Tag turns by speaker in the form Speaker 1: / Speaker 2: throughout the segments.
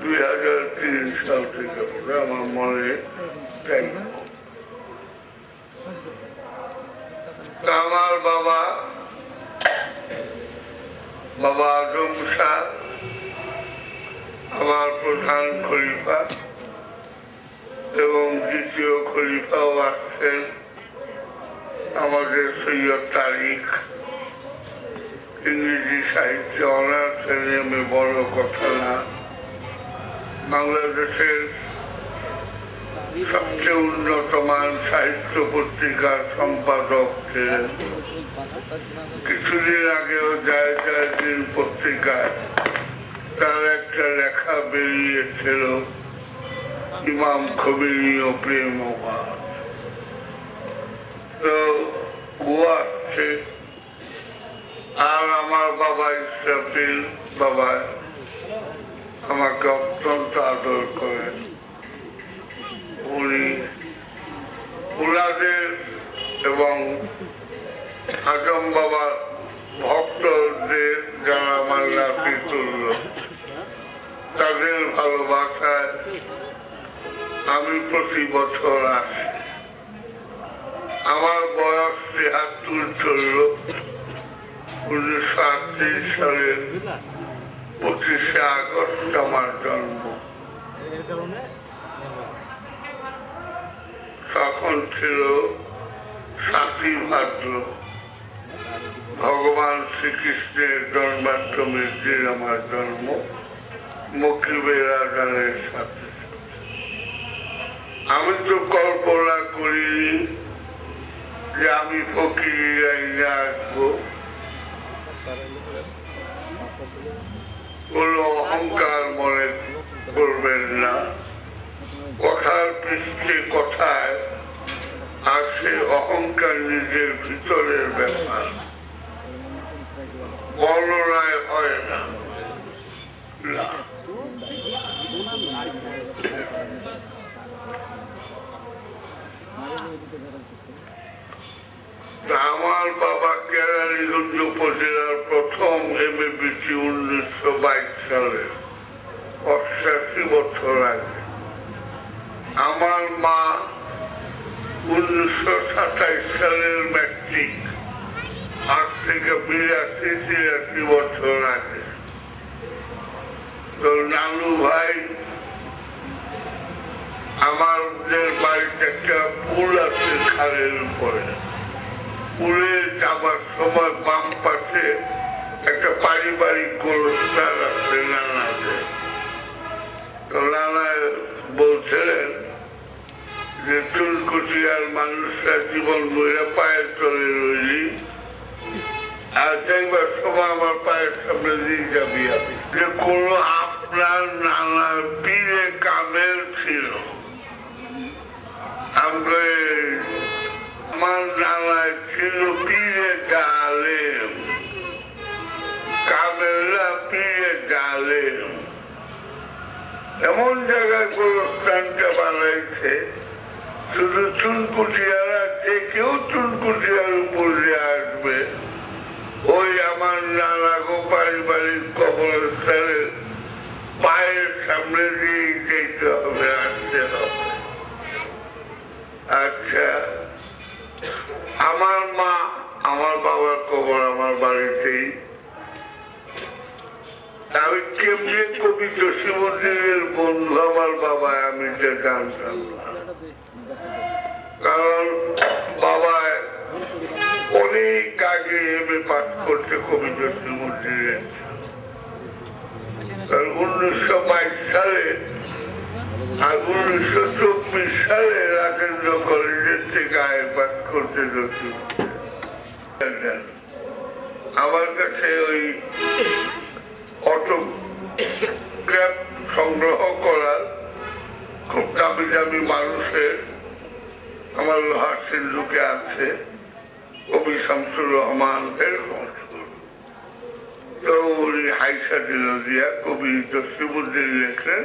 Speaker 1: দুই হাজার তিন সাল আমার মনে আমার বাবা বাবা আজম শাহ আমার প্রধান খলিফা এবং দ্বিতীয় খলিফাও আসছেন আমাদের সৈয়দ তারিখ ইংরেজি সাহিত্যে অনার্স নেমে বড় কথা না। বাংলাদেশের সবচেয়ে উন্নত মান সাহিত্য পত্রিকার সম্পাদক ছিলেন। কিছুদিন আগেও যায় যায় দিন পত্রিকায় তার একটা লেখা বেরিয়েছিল, ইমাম খবিনীয় প্রেম তো আসছে আর আমার বাবা ইসরাফিল বাবা আমাকে অত্যন্ত আদর করেন। উনি উনাদের এবং আজম বাবা ভক্তদের যারা আমার নাতি তুল্য তাদের ভালোবাসায় আমি প্রতি বছর আসি। আমার বয়স তিয়াত্তর চলল। উনিশশো আটত্রিশ সালের পঁচিশে আগস্ট আমার জন্ম। তখন ছিল সাতই ভাদ্র। ভগবান শ্রীকৃষ্ণের জন্মাষ্টমীর দিন আমার জন্ম। মকিবের আজানের সাথে। আমি তো কল্পনা করিনি যে আমি ফকির কোনো অহংকার মনে করবেন না। কথার পৃষ্ঠে কথায় আর সে অহংকার নিজের ভিতরের ব্যাপার। বর্ণনায় হয় না। আমার বাবা কেরানীগঞ্জ উপজেলার প্রথম এমএবিসি উনিশশো বাইশ সালে অষ্টাশি বছর আগে। আমার মা উনিশশো সাতাইশ সালের ম্যাট্রিক আজ থেকে বিরাশি, তিরাশি বছর আগে। তো নানু ভাই, আমাদের বাড়িতে একটা পুল আছে খালের উপরে। পুলে যাবার সময় বাম পাশে একটা পারিবারিক গোরস্থান আছে নানাদের তো বলছিলেন যে চুলকুচিয়ার মানুষরা জীবন বইরা পায়ের চলে রইলি। আর দেখবার সময় আমার পায়ের সামনে দিয়ে যাবি আমি। যে, কোনো আপনার নানা পীরে কামের ছিল। আমরা আমার নানায় ছিল পীরে এমন জায়গায় শুধু চুনকুটিয়ারা কেউ চুনকুটিয়ার উপর আসবে। ওই আমার নানা গো পারিবারিক কবরস্থানে পায়ের সামনে দিয়ে যেতে হবে, আসতে হবে। আচ্ছা আমার মা, আমার বাবার কবর, আমার বাড়িতেই। আমি কেমনি কবি জসীমুদ্দিনের বন্ধু আমার বাবা আমি যে জানতাম কারণ বাবা অনেক আগে এমএ পাঠ করছে কবি জসীমুদ্দিনের কারণ উনিশশো বাইশ সালে উনিশশো চব্বিশ সালে রাজেন্দ্র কলেজের থেকে আয় পাস করতে আমার কাছে ওই অটোগ্রাফ সংগ্রহ করার খুব দামি দামি মানুষের আমার লোহার সিন্ধুকে আছে, কবি শামসুর রহমান এরকম তো উনি হাইসা দিল দিয়া কবি জসিমুদ্দিন লেখলেন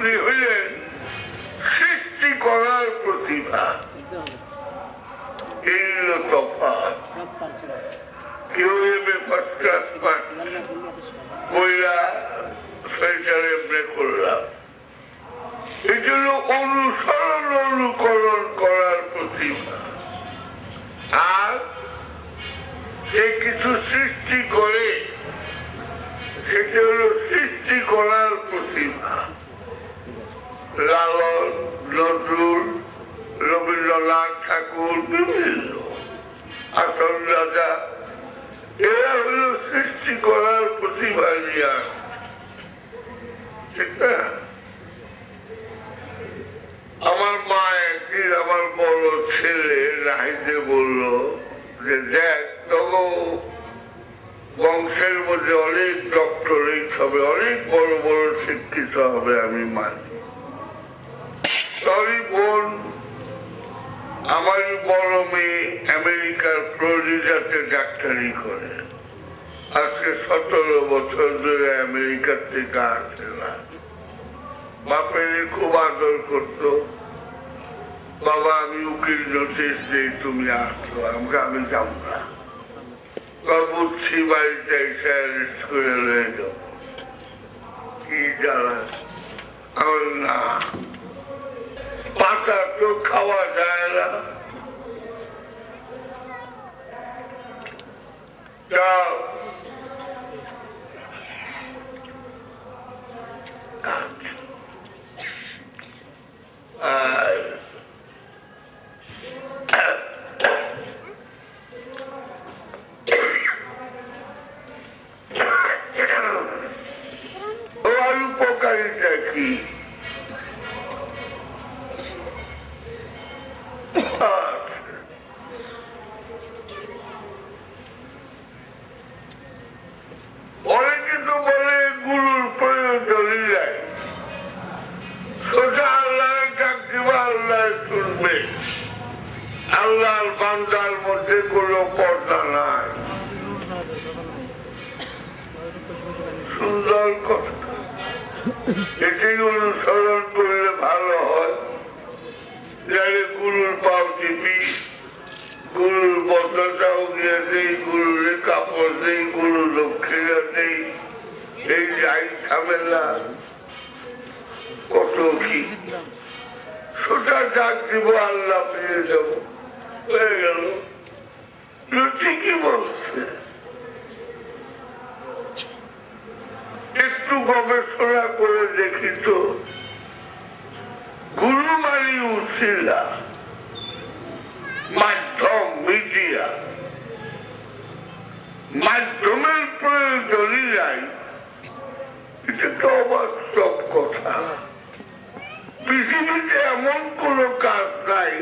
Speaker 1: আপনি হলেন সৃষ্টি করার প্রতিভা। অনুকরণ করার আর যে কিছু সৃষ্টি করে, সেটা হলো সৃষ্টি করার প্রতিভা। লালন, নজরুল, রবীন্দ্রনাথ ঠাকুর বিভিন্ন আসল রাজা, এরা হলো সৃষ্টি করার প্রতিভা আমার মা একদিন আমার বড় ছেলে নাহিতে বলল যে, দেখ তখন বংশের মধ্যে অনেক ডক্টরেট হবে, অনেক বড় বড় শিক্ষিত হবে, আমি মানি। তবে বোন আমারই বড় মেয়ে আমেরিকার ফ্লোরিডাতে ডাক্তারি করে। আজকে সতেরো বছর ধরে আমেরিকার থেকে আসে না। বাপের খুব আদর করতো। বাবা, আমি উকিল নোটিশ দিই, তুমি আসলো আমাকে আমি যাব না। বুঝছি বাড়িতে এসে অ্যারেস্ট করে রয়ে যাব কি জ্বালা। আমার না। পাতা তো খাওয়া যায় না যাও আর ওর উপকারিতা কি অনেকে তো বলে গুরুর প্রয়োজনই নাই সোজা আল্লাহ চাকরিবা আল্লাহ শুনবে আল্লাহর বান্দার মধ্যে কোনো পর্দা নাই। সুন্দর এটি অনুসরণ করলে ভালো হয়। গুরুর পাও টিপি, গুরুর বদলাটাও দিয়ে দেই, গুরুর কাপড় দেই গুরু দক্ষিণা দেই। এই যাই ঝামেলা, কত কি? সোজা ডাক দিব, আল্লাহ পেয়ে যাব। হয়ে গেল। ঠিকই বলছে। একটু গবেষণা করে দেখি তো। গুরু মানি উচিলা। মাধ্যম, মিডিয়া। মাধ্যমের প্রয়োজনই নাই। এটা তো অবাস্তব কথা। পৃথিবীতে এমন কোন কাজ নাই।